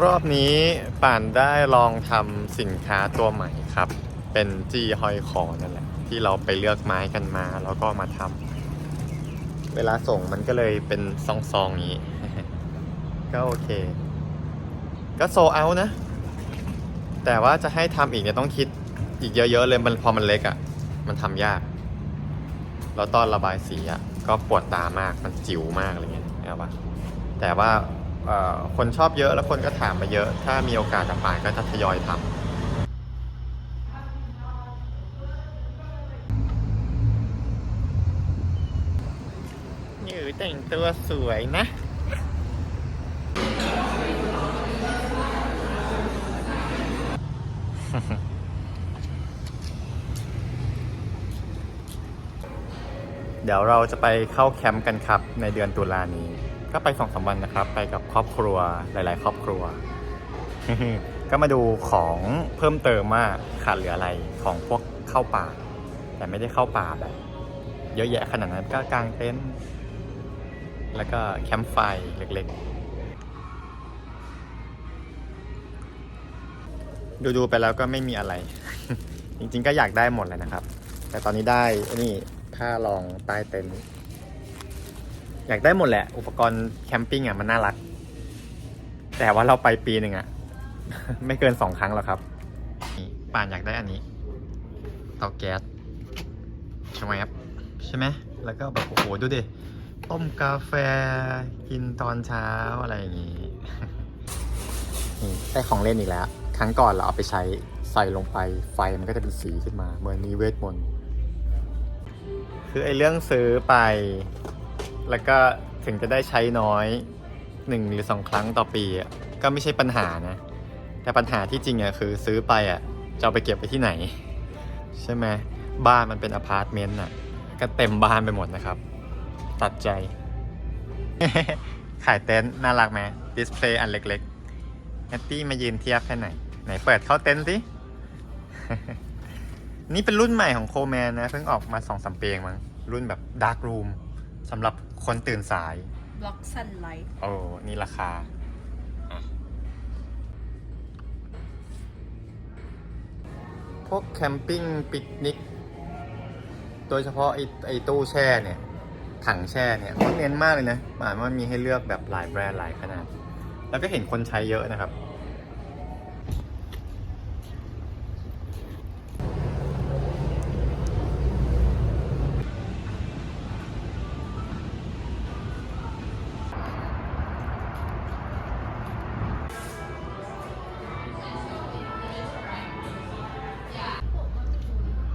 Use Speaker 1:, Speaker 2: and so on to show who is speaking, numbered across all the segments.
Speaker 1: รอบนี้ป่านได้ลองทำสินค้าตัวใหม่ครับ เป็นจีหอยคอนั่นแหละ ที่เราไปเลือกไม้กันมาแล้วก็มาทำเวลาส่งมันก็เลยเป็นซองๆนี้ ก็โอเค ก็โซเอานะ แต่ว่าจะให้ทำอีกเนี่ยต้องคิดอีกเยอะๆเลยมันพอมันเล็กอะ่ะ มันทำยาก แล้วตอนระบายสีอะ่ะ ก็ปวดตามากมันจิ๋วมากอะไรเงี้ยเอาปะแต่ว่า คนชอบเยอะแล้วคนก็ถามมาเยอะ ถ้ามีโอกาสจะป่านก็จะทยอยทำนี่แต่งตัวสวยนะเดี๋ยวเราจะไปเข้าแคมป์กันครับในเดือนตุลานี้ ก็ไปสองสามวันนะครับ ไปกับครอบครัวหลาย ๆ ครอบครัว ก็มาดูของเพิ่มเติมว่าขาดเหลืออะไรของพวกเข้าป่า แต่ไม่ได้เข้าป่าแบบเยอะแยะขนาดนั้นก็กางเต็นท์แล้วก็แคมป์ไฟเล็ก ๆ ดู ๆ ไปแล้วก็ไม่มีอะไร จริง ๆ ก็อยากได้หมดเลยนะครับ แต่ตอนนี้ได้นี่ผ้ารองใต้เต็นท์ อยากได้หมดแหละ อุปกรณ์แคมปิ้งอะมันน่ารัก แต่ว่าเราไปปีหนึ่งอะ ไม่เกินสองครั้งหรอกครับนี่ป่านอยากได้อันนี้เตาแก๊สใช่ไหมครับใช่ไหมแล้วก็แบบโอ้โหดูดิต้มกาแฟกินตอนเช้าอะไรอย่างงี้นี่ได้ของเล่นอีกแล้ว ครั้งก่อนเราเอาไปใช้ใส่ลงไปไฟมันก็จะเป็นสีขึ้นมาเหมือนมีเวทมนต์คือไอเรื่องซื้อไป แล้วก็ถึงจะได้ใช้น้อยหนึ่งหรือสองครั้งต่อปีก็ไม่ใช่ปัญหานะ แต่ปัญหาที่จริงอะคือซื้อไปอะจะเอาไปเก็บไปที่ไหน ใช่ไหมบ้านมันเป็นอพาร์ตเมนต์อะ ก็เต็มบ้านไปหมดนะครับ ตัดใจ ขายเต็นท์น่ารักไหมดิสเพลย์อันเล็กๆแนตตี้มายืนเทียบแค่ไหน ไหนเปิดเข้าเต็นท์สินี่เป็นรุ่นใหม่ของโคแมนนะ เพิ่งออกมาสองสามปีเองมั้งรุ่นแบบดาร์กรูม สำหรับคนตื่นสาย
Speaker 2: บล็อกซันไลท์
Speaker 1: โอ้ นี่ราคาอะพวกแคมปิ้งปิกนิก โดยเฉพาะไอ้ไอ้ตู้แช่เนี่ย ถังแช่เนี่ยเขาเน้นมากเลยนะหมายว่ามันมีให้เลือกแบบหลายแบรนด์หลายขนาด แล้วก็เห็นคนใช้เยอะนะครับ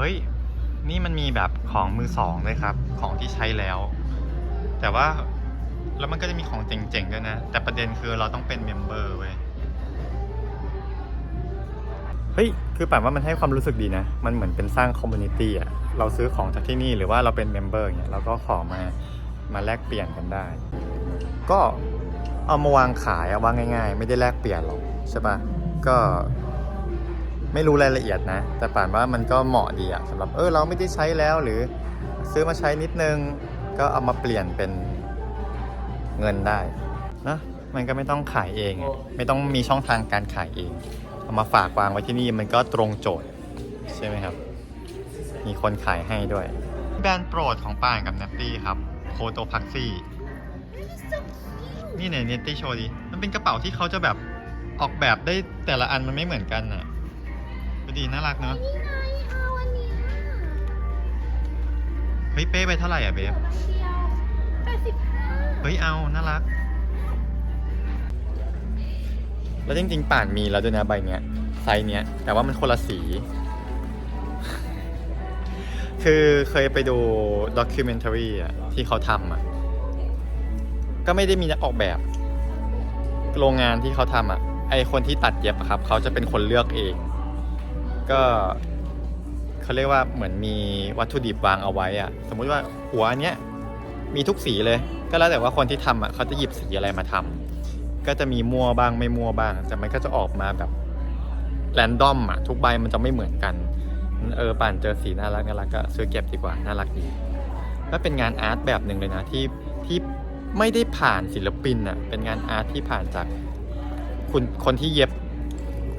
Speaker 1: ฮ้ย นี่มันมีแบบของมือสองเลยครับ ของที่ใช้แล้ว แต่ว่าแล้วมันก็จะมีของเจ๋งๆด้วยนะ แต่ประเด็นคือเราต้องเป็นเมมเบอร์เว้ย เฮ้ย คือป่านว่ามันให้ความรู้สึกดีนะ มันเหมือนเป็นสร้างคอมมูนิตี้อะ เราซื้อของจากที่นี่หรือว่าเราเป็นเมมเบอร์เนี่ยเราก็ขอมา มาแลกเปลี่ยนกันได้ ก็เอามาวางขายอะว่าง่าย ๆ ไม่ได้แลกเปลี่ยนหรอกใช่ปะก็ ไม่รู้รายละเอียดนะ แต่ป่านว่ามันก็เหมาะดีอะสำหรับเออเราไม่ได้ใช้แล้วหรือซื้อมาใช้นิดนึง ก็เอามาเปลี่ยนเป็นเงินได้นะมันก็ไม่ต้องขายเองอะไม่ต้องมีช่องทางการขายเอง เอามาฝากวางไว้ที่นี่มันก็ตรงโจทย์ใช่ไหมครับ มีคนขายให้ด้วย แบรนด์โปรดของป่านกับเนตตี้ครับโคโตพักซี่นี่เนี่ยเนตตี้โชว์ดิมันเป็นกระเป๋าที่เขาจะแบบออกแบบได้แต่ละอันมันไม่เหมือนกันน่ะ ดูดีน่ารักเนอะ
Speaker 2: นี่ไงเอาอันเนี้ย
Speaker 1: เฮ้ยเป้ไปเท่าไหร่อะเบฟ
Speaker 2: เดียวแปดสิบห้า
Speaker 1: เฮ้ยเอาน่ารัก แล้วจริงๆป่านมีแล้วด้วยนะใบเนี้ยไซส์เนี้ยแต่ว่ามันคนละสี คือเคยไปดูด็อกิเมนทารีอะที่เขาทำอะ ก็ไม่ได้มีนักออกแบบ โรงงานที่เขาทำอะ ไอคนที่ตัดเย็บอะครับ เขาจะเป็นคนเลือกเอง ก็เขาเรียกว่าเหมือนมีวัตถุดิบวางเอาไว้อะสมมุติว่าหัวอันเนี้ยมีทุกสีเลย ก็แล้วแต่ว่าคนที่ทำอะเขาจะหยิบสีอะไรมาทำก็จะมีมั่วบ้างไม่มั่วบ้าง แต่มันก็จะออกมาแบบแรนดอมอะทุกใบมันจะไม่เหมือนกัน เออป่านเจอสีน่ารักน่ารักก็ซื้อเก็บดีกว่าน่ารักดีก็เป็นงานอาร์ตแบบหนึ่งเลยนะที่ที่ไม่ได้ผ่านศิลปินอะเป็นงานอาร์ตที่ผ่านจากคุณคนที่เย็บ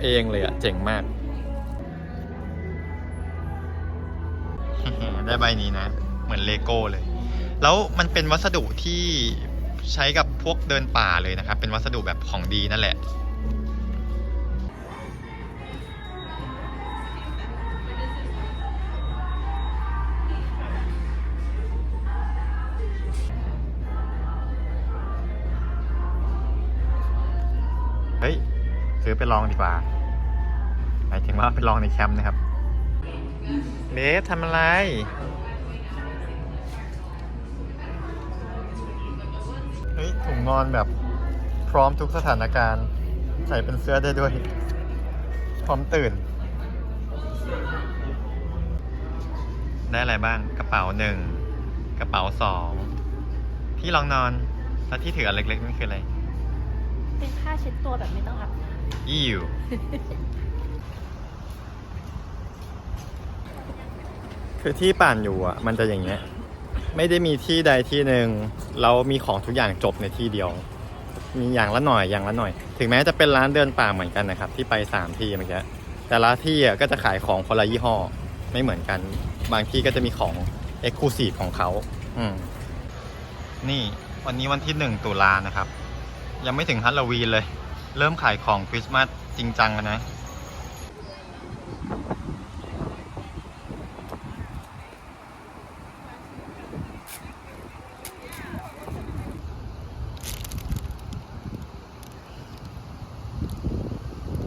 Speaker 1: เองเลยอะเจ๋งมาก ได้ใบนี้นะ เหมือนเลโก้เลย แล้วมันเป็นวัสดุที่ใช้กับพวกเดินป่าเลยนะครับ เป็นวัสดุแบบของดีนั่นแหละเฮ้ยซื้อไปลองดีกว่าหมายถึงว่าไปลองในแคมป์นะครับ เลสทำอะไร เฮ้ย ถุงนอนแบบพร้อมทุกสถานการณ์ ใส่เป็นเสื้อได้ด้วย พร้อมตื่น ได้อะไรบ้างกระเป๋าหนึ่งกระเป๋าสองที่รองนอน แล้วที่ถืออันเล็กๆนี่คืออะไร
Speaker 2: เป็นค่าเช็ดตัวแบบไม่ต้องอาบน้
Speaker 1: อิว คือที่ป่านอยู่อะ มันจะอย่างเงี้ย ไม่ได้มีที่ใดที่หนึ่งเรามีของทุกอย่างจบในที่เดียว มีอย่างละหน่อยอย่างละหน่อย ถึงแม้จะเป็นร้านเดินป่าเหมือนกันนะครับ ที่ไปสามที่เมื่อกี้แต่ละที่อะก็จะขายของคนละยี่ห้อ ไม่เหมือนกัน บางที่ก็จะมีของเอ็กซ์คลูซีฟของเขาอืมนี่วันนี้วันที่หนึ่งตุลานะครับ ยังไม่ถึงฮัลโลวีนเลย เริ่มขายของคริสต์มาสจริงจังแล้วนะ